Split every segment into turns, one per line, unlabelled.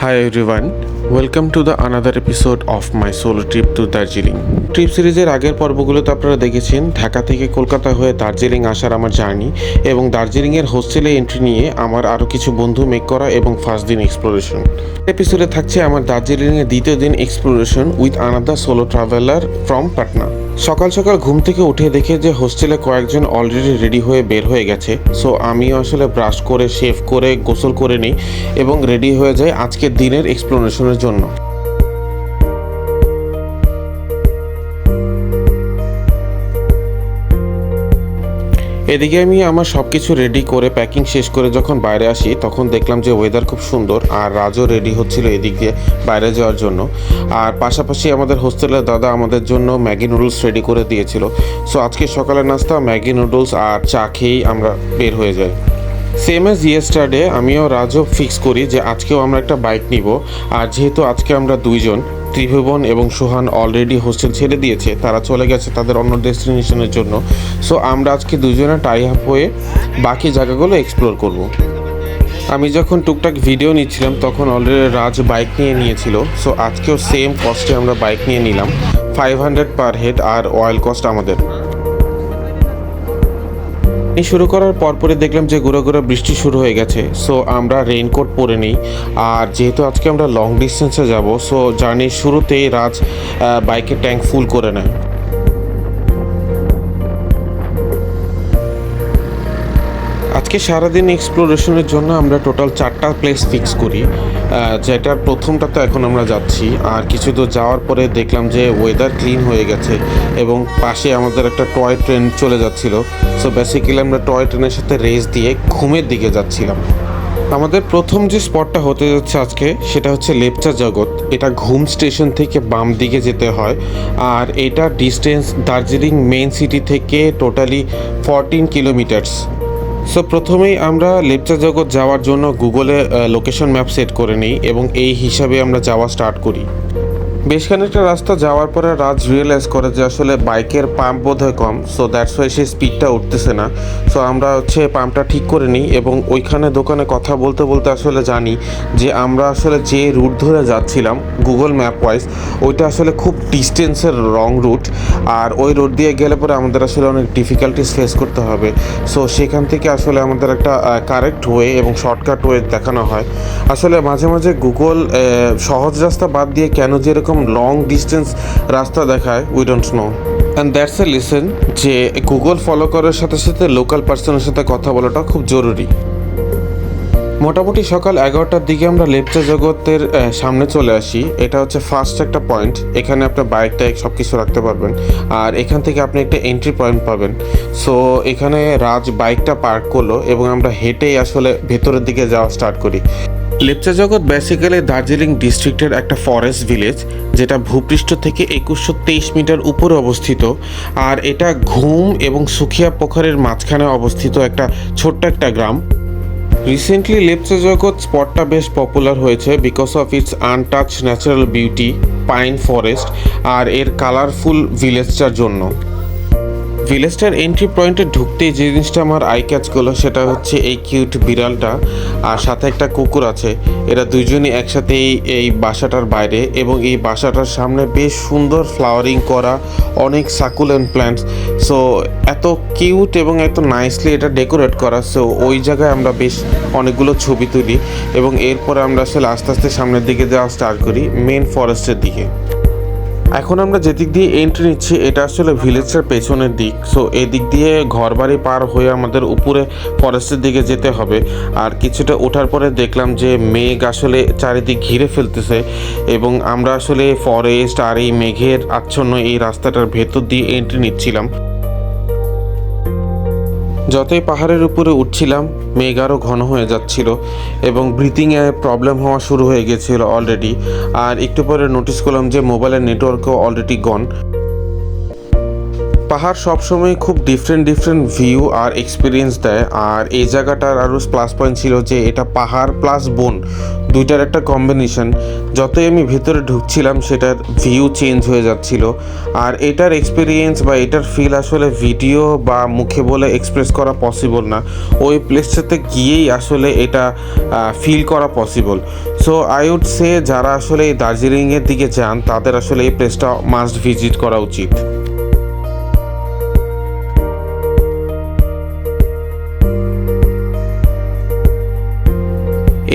Hi everyone, welcome to the another episode of my solo trip to Darjeeling trip সিরিজের আগের পর্বগুলোতে আপনারা দেখেছেন, ঢাকা থেকে কলকাতা হয়ে দার্জিলিং আসার আমার জার্নি এবং দার্জিলিংয়ের হোস্টেলে এন্ট্রি নিয়ে আমার আরও কিছু বন্ধু মেক করা এবং ফার্স্ট দিন এক্সপ্লোরেশন এপিসোডে থাকছে আমার দার্জিলিংয়ের দ্বিতীয় দিন exploration with another solo traveller from Patna সকাল সকাল ঘুম থেকে উঠে দেখে যে হোস্টেলে কয়েকজন অলরেডি রেডি হয়ে বের হয়ে গেছে। সো আমিও আসলে ব্রাশ করে শেভ করে, গোসল করে নিই এবং রেডি হয়ে যাই আজকের দিনের এক্সপ্লোরেশনের জন্য। এদিকে আমি আমার সব কিছু রেডি করে প্যাকিং শেষ করে যখন বাইরে আসি, তখন দেখলাম যে ওয়েদার খুব সুন্দর আর রাজও রেডি হচ্ছিল এদিক দিয়ে বাইরে যাওয়ার জন্য। আর পাশাপাশি আমাদের হোস্টেলের দাদা আমাদের জন্য ম্যাগি নুডলস রেডি করে দিয়েছিল। সো আজকে সকালের নাস্তা, ম্যাগি নুডলস আর চা খেয়েই আমরা বের হয়ে যাই। সেম এজ ইয়েস্টারডে আমিও রাজও ফিক্স করি যে আজকেও আমরা একটা বাইক নিব। আর যেহেতু আজকে আমরা দুইজন, ত্রিভুবন এবং সোহান অলরেডি হোস্টেল ছেড়ে দিয়েছে, তারা চলে গেছে তাদের অন্য ডেস্টিনেশনের জন্য। সো আমরা আজকে দুজনে টাই আপ হয়ে বাকি জায়গাগুলো এক্সপ্লোর করব। আমি যখন টুকটাক ভিডিও নিচ্ছিলাম, তখন অলরেডি রাজ বাইক নিয়ে নিয়েছিল। সো আজকেও সেম কস্টে আমরা বাইক নিয়ে নিলাম। ফাইভ হান্ড্রেড পার হেড আর অয়েল কস্ট আমাদের। এই শুরু করার পরপরই দেখলাম যে ঘুরে ঘুরে বৃষ্টি শুরু হয়ে গেছে। সো আমরা রেইনকোট পরে নিই। আর যেহেতু আজকে আমরা লং ডিস্টেন্সে যাব সো জার্নির শুরুতেই রাজ বাইকের ট্যাঙ্ক ফুল করে নেয়। আজকে সারাদিন এক্সপ্লোরেশনের জন্য আমরা টোটাল চারটা প্লেস ফিক্স করি। যেটার প্রথমটাতে এখন আমরা যাচ্ছি। আর কিছু দূর যাওয়ার পরে দেখলাম যে ওয়েদার ক্লিন হয়ে গেছে এবং পাশে আমাদের একটা টয় ট্রেন চলে যাচ্ছিল। সো বেসিক্যালি আমরা টয় ট্রেনের সাথে রেস দিয়ে ঘুমের দিকে যাচ্ছিলাম। আমাদের প্রথম যে স্পটটা হতে যাচ্ছে আজকে, সেটা হচ্ছে লেপচা জগৎ। এটা ঘুম স্টেশন থেকে বাম দিকে যেতে হয়। আর এটা ডিস্টেন্স দার্জিলিং মেন সিটি থেকে টোটালি ফরটিন কিলোমিটার্স সো প্রথমেই আমরা লেপচা জগৎ যাওয়ার জন্য গুগলে লোকেশন ম্যাপ সেট করে নিই এবং এই হিসাবে আমরা যাওয়া স্টার্ট করি। বেশ খানিকটা রাস্তা যাওয়ার পরে রাজ রিয়েলাইজ করে যে আসলে বাইকের পাম্প বোধহয় কম সো দ্যাটস ওয়াই সেই স্পিডটা উঠতেছে না। সো আমরা হচ্ছে পাম্পটা ঠিক করে নিই এবং ওইখানে দোকানে কথা বলতে বলতে আসলে জানি যে আমরা আসলে যে রুট ধরে যাচ্ছিলাম গুগল ম্যাপ ওয়াইজ ওইটা আসলে খুব ডিস্টেন্সের রং রুট আর ওই রোড দিয়ে গেলে পরে আমাদের আসলে অনেক ডিফিকাল্টিস ফেস করতে হবে। সো সেখান থেকে আসলে আমাদের একটা কারেক্ট ওয়ে এবং শর্টকাট ওয়ে দেখানো হয়। আসলে মাঝে মাঝে গুগল সহজ রাস্তা বাদ দিয়ে কেন যে এরকম লং ডিস্টেন্স রাস্তা দেখায় we don't know and that's a lesson যে গুগল ফলো করার সাথে সাথে লোকাল পার্সনের সাথে কথা বলাটা খুব জরুরি। মোটামুটি সকাল এগারোটার দিকে আমরা লেপচা জগতের সামনে চলে আসি। এটা হচ্ছে ফার্স্ট একটা পয়েন্ট এখানে আপনার বাইকটা সব কিছু রাখতে পারবেন। আর এখান থেকে আপনি একটা এন্ট্রি পয়েন্ট পাবেন। সো এখানে রাজ বাইকটা পার্ক করল এবং আমরা হেঁটেই আসলে ভেতরের দিকে যাওয়া স্টার্ট করি। লেপচা জগৎ বেসিক্যালি দার্জিলিং ডিস্ট্রিক্টের একটা ফরেস্ট ভিলেজ যেটা ভূপৃষ্ঠ থেকে একুশশো তেইশ মিটার উপরে অবস্থিত, আর এটা ঘুম এবং সুখিয়া পোখরের মাঝখানে অবস্থিত একটা ছোট্ট একটা গ্রাম। রিসেন্টলি লেপচা জগৎ স্পটটা বেশ পপুলার হয়েছে because of its untouch natural beauty pine forest আর এর কালারফুল ভিলেজটার জন্য। ভিলেজটার এন্ট্রি পয়েন্টে ঢুকতেই যে জিনিসটা আমার আই ক্যাচ করল সেটা হচ্ছে এই কিউট বিড়ালটা আর সাথে একটা কুকুর আছে। এরা দুইজনই একসাথে এই এই বাসাটার বাইরে এবং এই বাসাটার সামনে বেশ সুন্দর ফ্লাওয়ারিং করা অনেক সাকুলেন্ট প্ল্যান্টস সো এত কিউট এবং এত নাইসলি এটা ডেকোরেট করা। সো ওই জায়গায় আমরা বেশ অনেকগুলো ছবি তুলি এবং এরপরে আমরা আসলে আস্তে আস্তে সামনের দিকে যাওয়া স্টার্ট করি মেন ফরেস্টের দিকে। এখন আমরা যেদিক দিয়ে এন্ট্রি নিচ্ছি, এটা আসলে ভিলেজের পেছনের দিক। সো এদিক দিয়ে ঘরবাড়ি পার হয়ে আমাদের উপরে ফরেস্টের দিকে যেতে হবে। আর কিছুটা ওঠার পরে দেখলাম যে মেঘ আসলে চারিদিক ঘিরে ফেলতেছে এবং আমরা আসলে ফরেস্ট আর এই মেঘের আচ্ছন্ন এই রাস্তাটার ভেতর দিয়ে এন্ট্রি নিচ্ছিলাম। যতই পাহাড়ের উপরে উঠছিলাম, মেঘ আরও ঘন হয়ে যাচ্ছিল এবং ব্রিথিংয়ে প্রবলেম হওয়া শুরু হয়ে গেছিল অলরেডি আর একটু পরে নোটিস করলাম যে মোবাইলের নেটওয়ার্কও অলরেডি গন পাহাড় সবসময় খুব ডিফারেন্ট ডিফারেন্ট ভিউ আর এক্সপিরিয়েন্স দেয়। আর এই জায়গাটার আরও প্লাস পয়েন্ট ছিল যে এটা পাহাড় প্লাস বন, দুইটার একটা কম্বিনেশন যতই আমি ভেতরে ঢুকছিলাম, সেটার ভিউ চেঞ্জ হয়ে যাচ্ছিল। আর এটার এক্সপিরিয়েন্স বা এটার ফিল আসলে ভিডিও বা মুখে বলে এক্সপ্রেস করা পসিবল না। ওই প্লেসটাতে গিয়েই আসলে এটা ফিল করা possible so I would say যারা আসলে এই দার্জিলিংয়ের দিকে যান, তাদের আসলে এই প্লেসটা মাস্ট ভিজিট করা উচিত।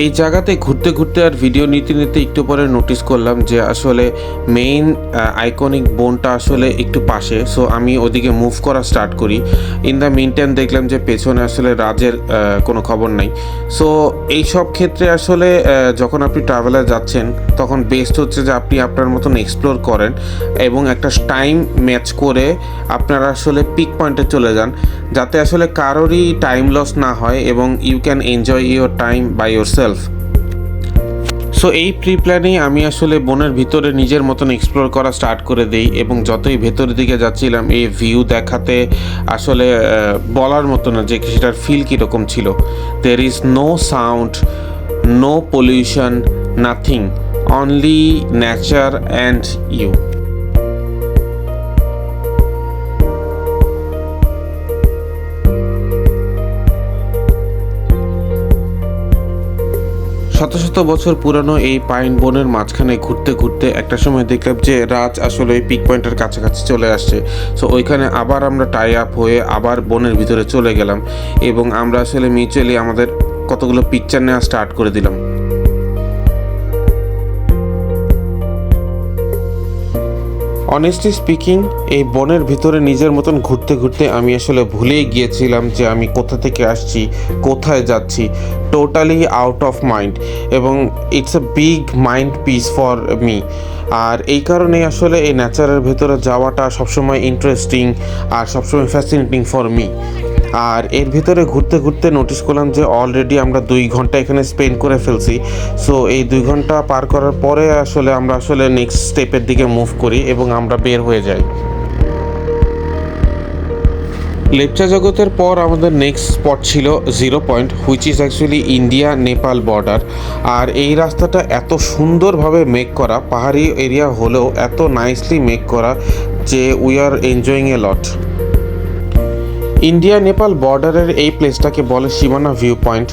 এই জায়গাতে ঘুরতে ঘুরতে আর ভিডিও নিতে নিতে একটু পরে নোটিস করলাম যে আসলে মেইন আইকনিক বোনটা আসলে একটু পাশে। সো আমি ওদিকে মুভ করা স্টার্ট করি। ইন দ্য মিন টাইম দেখলাম যে পেছনে আসলে রাজের কোনো খবর নাই। সো এই সব ক্ষেত্রে আসলে যখন আপনি ট্রাভেলার যাচ্ছেন, তখন বেস্ট হচ্ছে যে আপনি আপনার মতন এক্সপ্লোর করেন এবং একটা টাইম ম্যাচ করে আপনারা আসলে পিক পয়েন্টে চলে যান। যাতে আসলে কারোরই টাইম লস না হয় এবং you can enjoy your time by yourself so এই প্রি প্ল্যানেই আমি আসলে বনের ভিতরে নিজের মতন এক্সপ্লোর করা স্টার্ট করে দিই এবং যতই ভেতরের দিকে যাচ্ছিলাম, এই ভিউ দেখাতে আসলে বলার মতো না যে সেটার ফিল কীরকম ছিল। There is no sound no pollution nothing only nature and you শত শত বছর পুরানো এই পাইন বনের মাঝখানে ঘুরতে ঘুরতে একটা সময় দেখলাম যে রাজ আসলে ওই পিক পয়েন্টের কাছাকাছি চলে আসছে। সো ওইখানে আবার আমরা টাই আপ হয়ে আবার বনের ভিতরে চলে গেলাম এবং আমরা আসলে মিউচুয়ালি আমাদের কতগুলো পিকচার নেওয়া স্টার্ট করে দিলাম। অনেস্টলি স্পিকিং এই বনের ভিতরে নিজের মতন ঘুরতে ঘুরতে আমি আসলে ভুলেই গিয়েছিলাম যে আমি কোথা থেকে আসছি, কোথায় যাচ্ছি টোটালি আউট অফ মাইন্ড এবং it's a big mind peace for me আর এই কারণে আসলে এই ন্যাচারের ভেতরে যাওয়াটা সবসময় ইন্টারেস্টিং আর সবসময় ফ্যাসিনেটিং ফর মি আর এর ভিতরে ঘুরতে ঘুরতে নোটিস করলাম যে অলরেডি আমরা দুই ঘণ্টা এখানে স্পেন্ড করে ফেলছি। সো এই দুই ঘণ্টা পার করার পরে আসলে আমরা আসলে নেক্সট স্টেপের দিকে মুভ করি এবং আমরা বের হয়ে যাই। লেপচা জগতের পর আমাদের নেক্সট স্পট ছিল zero point which is actually India Nepal border আর এই রাস্তাটা এত সুন্দরভাবে মেক করা, পাহাড়ি এরিয়া হলেও এত নাইসলি মেক করা যে we are enjoying a lot India Nepal বর্ডারের এই প্লেসটাকে বলে সীমানা ভিউ পয়েন্ট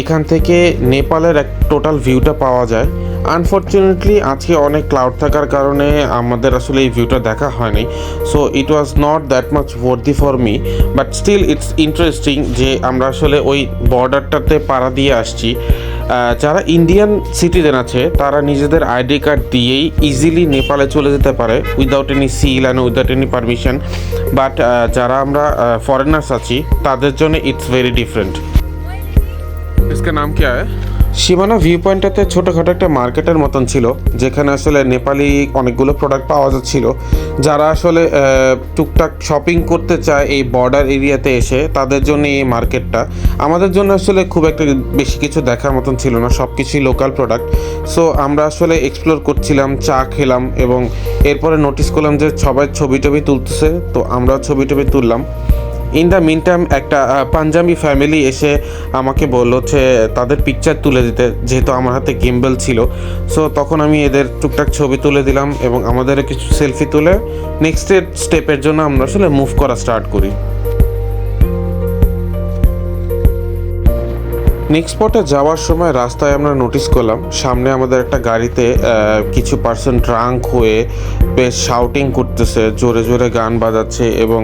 এখান থেকে নেপালের এক টোটাল ভিউটা পাওয়া যায়। আনফর্চুনেটলি আজকে অনেক ক্লাউড থাকার কারণে আমাদের আসলে এই ভিউটা দেখা হয়নি। So it was not that much worthy for me but still it's interesting যে আমরা আসলে ওই বর্ডারটাতে পাড়া দিয়ে আসছি। যারা ইন্ডিয়ান সিটিজেন আছে তারা নিজেদের আইডি কার্ড দিয়েই ইজিলি নেপালে চলে যেতে পারে without any seal and without any permission but যারা আমরা ফরেনার্স আছি তাদের জন্য ইটস ভেরি ডিফারেন্ট इसका नाम क्या है সীমানা ভিউ পয়েন্টটাতে ছোটোখাটো একটা মার্কেটের মতন ছিল, যেখানে আসলে নেপালি অনেকগুলো প্রোডাক্ট পাওয়া যাচ্ছিল। যারা আসলে টুকটাক শপিং করতে চায় এই বর্ডার এরিয়াতে এসে, তাদের জন্য এই মার্কেটটা। আমাদের জন্য আসলে খুব একটা বেশি কিছু দেখার মতন ছিল না সব কিছুই লোকাল প্রোডাক্ট সো আমরা আসলে এক্সপ্লোর করছিলাম, চা খেলাম এবং এরপরে নোটিস করলাম যে সবাই ছবি টবি তুলতেছে, তো আমরা ছবি টবি তুললাম। ইন দ্য মিন টাইম একটা পাঞ্জাবি ফ্যামিলি এসে আমাকে বলল যে তাদের পিকচার তুলে দিতে, যেহেতু আমার হাতে গেমবেল ছিল। সো তখন আমি এদের টুকটাক ছবি তুলে দিলাম এবং আমাদের কিছু সেলফি তুলে নেক্সট স্টেপের জন্য আমরা আসলে মুভ করা স্টার্ট করি। নেক্সট স্পটে যাওয়ার সময় রাস্তায় আমরা নোটিস করলাম, সামনে আমাদের একটা গাড়িতে কিছু পার্সন ড্রাঙ্ক হয়ে বেশ শাউটিং করতেছে, জোরে জোরে গান বাজাচ্ছে এবং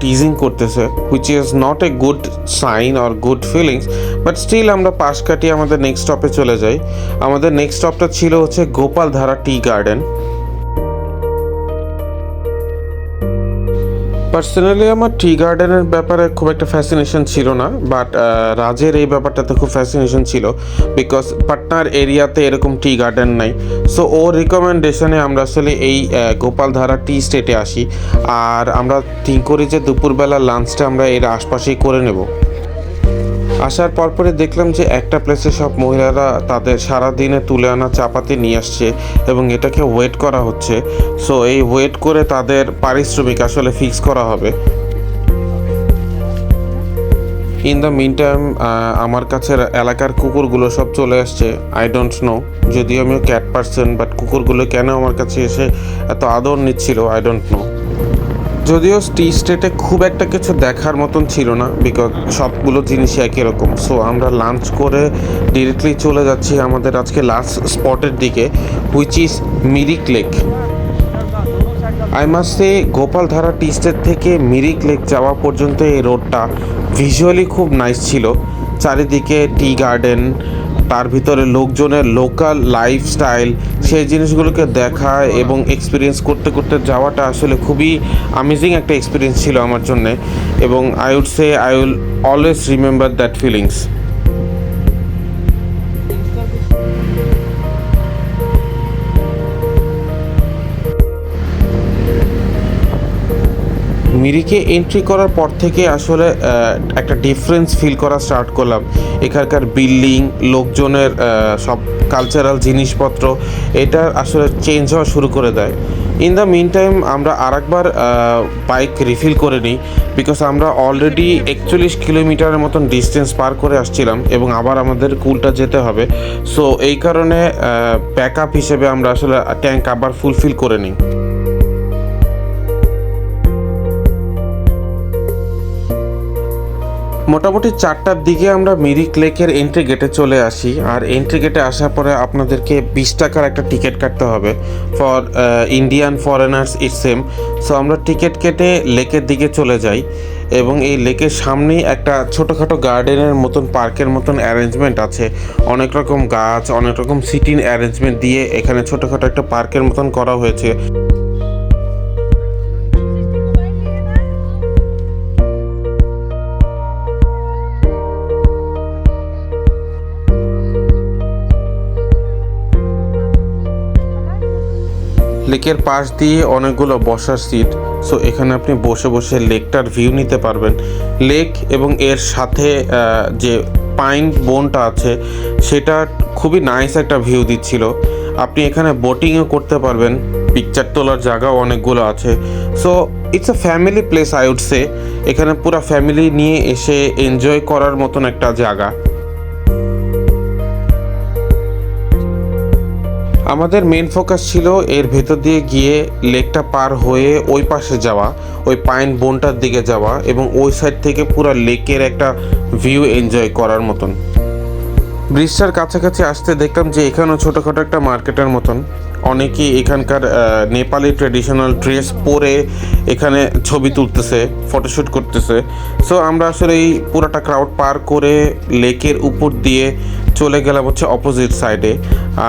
টিজিং করতেছে which is not a good sign or good feelings but still আমরা পাশ কাটিয়ে আমাদের নেক্সট স্টপে চলে যাই। আমাদের নেক্সট স্টপটা ছিল হচ্ছে গোপালধারা টি গার্ডেন পার্সোনালি আমার টি গার্ডেনের ব্যাপারে খুব একটা ফ্যাসিনেশন ছিল না বাট রাজের এই ব্যাপারটাতে খুব ফ্যাসিনেশন ছিল বিকজ পাটনার এরিয়াতে এরকম টি গার্ডেন নাই। সো ও রিকমেন্ডেশনে আমরা আসলে এই গোপালধারা টি স্টেটে আসি, আর আমরা ঠিক করি যে দুপুরবেলা লাঞ্চটা আমরা এর আশপাশেই করে নেব। আসার পরপরে দেখলাম যে একটা প্লেসে সব মহিলারা তাদের সারা দিনে তুলে আনা চাপাতি নিয়ে আসছে এবং এটাকে ওয়েট করা হচ্ছে। সো এই ওয়েট করে তাদের পারিশ্রমিক আসলে ফিক্স করা হবে। ইন দ্য মিন টাইম আমার কাছে এলাকার কুকুরগুলো সব চলে আসছে। আই ডোন্ট নো যদিও আমি ক্যাট পার্সন বাট কুকুরগুলো কেন আমার কাছে এসে এত আদর নিচ্ছিল আই ডোন্ট নো যদিও টি স্টেটে খুব একটা কিছু দেখার মতন ছিল না বিকজ সবগুলো জিনিসই একই রকম। সো আমরা লাঞ্চ করে ডিরেক্টলি চলে যাচ্ছি আমাদের আজকে লাস্ট স্পটের দিকে which is Mirik lake I must say Gopaldhara tea estate থেকে মিরিক লেক যাওয়া পর্যন্ত এই রোডটা ভিজুয়ালি খুব নাইস ছিল। চারিদিকে টি গার্ডেন তার ভিতরে লোকজনের লোকাল লাইফস্টাইল সেই জিনিসগুলোকে দেখা এবং এক্সপিরিয়েন্স করতে করতে যাওয়াটা আসলে খুবই আমেজিং একটা এক্সপিরিয়েন্স ছিল আমার জন্যে। এবং I would say I will always remember that feelings মিরিকে entry করার পর থেকে আসলে একটা ডিফারেন্স ফিল করা স্টার্ট করলাম। এখানকার বিল্ডিং লোকজনের সব কালচারাল জিনিসপত্র, এটা আসলে চেঞ্জ হওয়া শুরু করে দেয়। ইন দ্য মিন টাইম আমরা আরেকবার বাইক রিফিল করে নিই বিকজ আমরা অলরেডি একচল্লিশ কিলোমিটারের মতন ডিস্টেন্স পার করে আসছিলাম, এবং আবার আমাদের কুলটা যেতে হবে। সো এই কারণে ব্যাক আপ হিসেবে আমরা আসলে ট্যাঙ্ক আবার ফুলফিল করে নিই। মোটামুটি চারটার দিকে আমরা মিরিক লেকের এন্ট্রি গেটে চলে আসি। আর এন্ট্রি গেটে আসার পরে আপনাদেরকে বিশ টাকার একটা টিকিট কাটতে হবে for Indian foreigners it same so আমরা টিকিট কেটে লেকের দিকে চলে যাই এবং এই লেকের সামনেই একটা ছোটোখাটো গার্ডেনের মতন পার্কের মতন অ্যারেঞ্জমেন্ট আছে। অনেক রকম গাছ, অনেক রকম সিটিং অ্যারেঞ্জমেন্ট দিয়ে এখানে ছোটোখাটো একটা পার্কের মতন করা হয়েছে। লেকের পাশ দিয়ে অনেকগুলো বসার সিট। সো এখানে আপনি বসে বসে লেকটার ভিউ নিতে পারবেন। লেক এবং এর সাথে যে পাইন বোনটা আছে, সেটা খুবই নাইস একটা ভিউ দিচ্ছিল। আপনি এখানে বোটিংও করতে পারবেন। পিকচার তোলার জায়গাও অনেকগুলো আছে। So it's a family place I would say এখানে পুরো ফ্যামিলি নিয়ে এসে এনজয় করার মতন একটা জায়গা। আমাদের মেন ফোকাস ছিল এর ভেতর দিয়ে গিয়ে লেকটা পার হয়ে ওই পাশে যাওয়া, ওই পাইন বনটার দিকে যাওয়া এবং ওই সাইড থেকে পুরো লেকের একটা ভিউ এনজয় করার মতন। ব্রিজটার কাছাকাছি আসতে দেখলাম যে এখানেও ছোটোখাটো একটা মার্কেটের মতন। অনেকেই এখানকার নেপালি ট্রেডিশনাল ড্রেস পরে এখানে ছবি তুলতেছে ফটোশ্যুট করতেছে। সো আমরা আসলে এই পুরাটা ক্রাউড পার করে লেকের উপর দিয়ে চলে গেলাম হচ্ছে অপোজিট সাইডে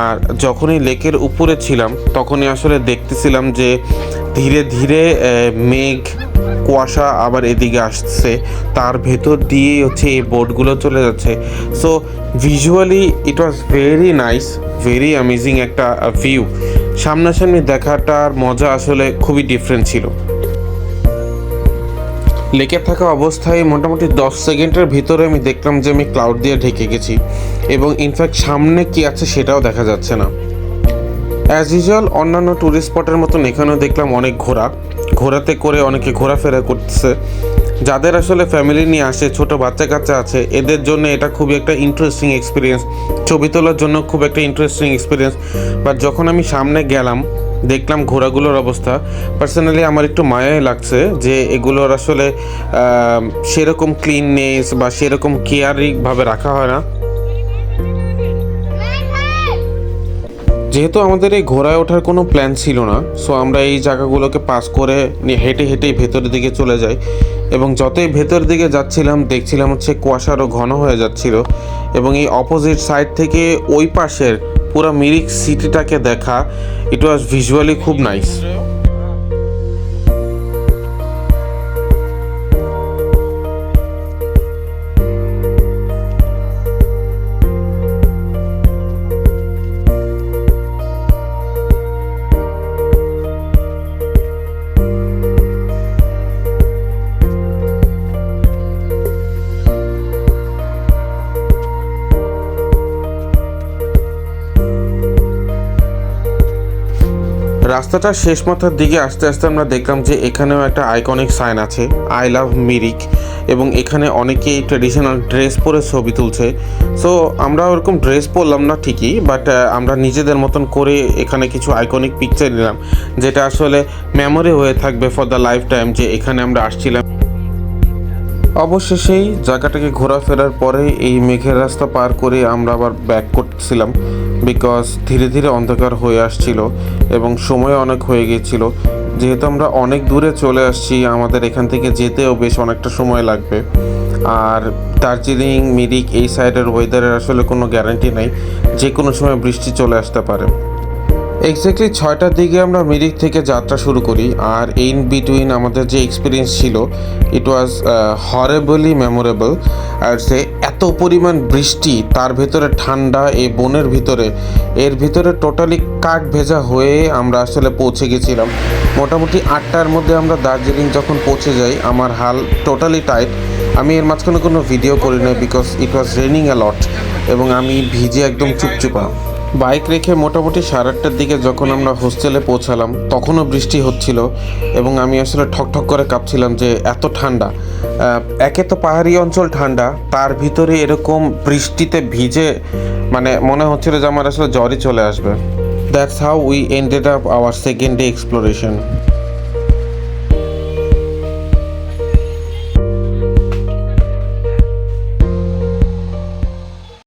আর যখনই লেকের উপরে ছিলাম, তখনই আসলে দেখতেছিলাম যে ধীরে ধীরে মেঘ, কুয়াশা আবার এদিকে আসছে। তার ভেতর দিয়েই হচ্ছে এই বোটগুলো চলে যাচ্ছে। So visually it was very nice very amazing একটা ভিউ সামনাসামনি দেখাটার মজা আসলে খুবই ডিফারেন্ট ছিল। লেকে থাকা অবস্থায় মোটামুটি দশ সেকেন্ডের ভিতরে আমি দেখলাম যে আমি ক্লাউড দিয়ে ঢেকে গেছি। এবং ইনফ্যাক্ট সামনে কি আছে সেটাও দেখা যাচ্ছে না। অ্যাজ ইউজুয়াল অন্যান্য ট্যুরিস্ট স্পটের মতন এখানেও দেখলাম অনেক ঘোরা ঘোরাতে করে অনেকে ঘোরাফেরা করতেছে যাদের আসলে ফ্যামিলি নিয়ে আসে, ছোট বাচ্চা কাচ্চা আছে, এদের জন্য এটা খুবই একটা ইন্টারেস্টিং এক্সপিরিয়েন্স ছবি তোলার জন্য খুব একটা ইন্টারেস্টিং এক্সপিরিয়েন্স বাট যখন আমি সামনে গেলাম, দেখলাম ঘোড়াগুলোর অবস্থা পার্সোনালি আমার একটু মায়াই লাগছে যে এগুলোর আসলে সেরকম ক্লিননেস বা সেরকম কেয়ারিংভাবে রাখা হয় না। যেহেতু আমাদের এই ঘোড়ায় ওঠার কোনো প্ল্যান ছিল না সো আমরা এই জায়গাগুলোকে পাস করে হেঁটে হেঁটেই ভেতরের দিকে চলে যাই। এবং যতই ভেতরের দিকে যাচ্ছিলাম, দেখছিলাম হচ্ছে কুয়াশারও ঘন হয়ে যাচ্ছিল। এবং এই অপোজিট সাইড থেকে ওই পাশের পুরো মিরিক সিটিটাকে দেখা ইট ওয়াজ ভিজুয়ালি খুব নাইস রাস্তাটা শেষ মাথার দিকে আস্তে আস্তে আমরা দেখলাম যে এখানেও একটা আইকনিক সাইন আছে আই লাভ মিরিক এবং এখানে অনেকেই ট্রেডিশনাল ড্রেস পরে ছবি তুলছে। সো আমরা ওরকম ড্রেস পরলাম না ঠিকই বাট আমরা নিজেদের মতন করে এখানে কিছু আইকনিক পিকচার নিলাম, যেটা আসলে মেমোরি হয়ে থাকবে ফর দ্য লাইফ টাইম যে এখানে আমরা আসছিলাম অবশেষেই জায়গাটাকে ঘোরাফেরার পরে এই মেঘের রাস্তা পার করে আমরা আবার ব্যাক করছিলাম বিকজ ধীরে ধীরে অন্ধকার হয়ে আসছিল এবং সময় অনেক হয়ে গিয়েছিল। যেহেতু আমরা অনেক দূরে চলে আসছি, আমাদের এখান থেকে যেতেও বেশ অনেকটা সময় লাগবে। আর দার্জিলিং, মিরিক এই সাইডের ওয়েদারের আসলে কোনো গ্যারান্টি নেই যে কোনো সময় বৃষ্টি চলে আসতে পারে। এক্স্যাক্টলি ছয়টার দিকে আমরা মিরিক থেকে যাত্রা শুরু করি, আর ইন বিটুইন আমাদের যে এক্সপিরিয়েন্স ছিল ইট ওয়াজ হরেবলি মেমোরেবল আর সে এত পরিমাণ বৃষ্টি, তার ভেতরে ঠান্ডা, এই বনের ভিতরে, এর ভিতরে টোটালি কাক ভেজা হয়ে আমরা আসলে পৌঁছে গেছিলাম। মোটামুটি আটটার মধ্যে আমরা দার্জিলিং যখন পৌঁছে যাই, আমার হাল টোটালি টাইট আমি এর মাঝখানে কোনো ভিডিও করি না because it was raining a lot এবং আমি ভিজে একদম চুপচুপা। বাইক রেখে মোটামুটি সাড়ে আটটার দিকে যখন আমরা হোস্টেলে পৌঁছালাম, তখনও বৃষ্টি হচ্ছিল এবং আমি আসলে ঠকঠক করে কাঁপছিলাম যে এত ঠান্ডা। একে তো পাহাড়ি অঞ্চল ঠান্ডা, তার ভিতরে এরকম বৃষ্টিতে ভিজে মানে মনে হচ্ছিল যে আমার আসলে জ্বরই চলে আসবে। That's how we ended up our second day exploration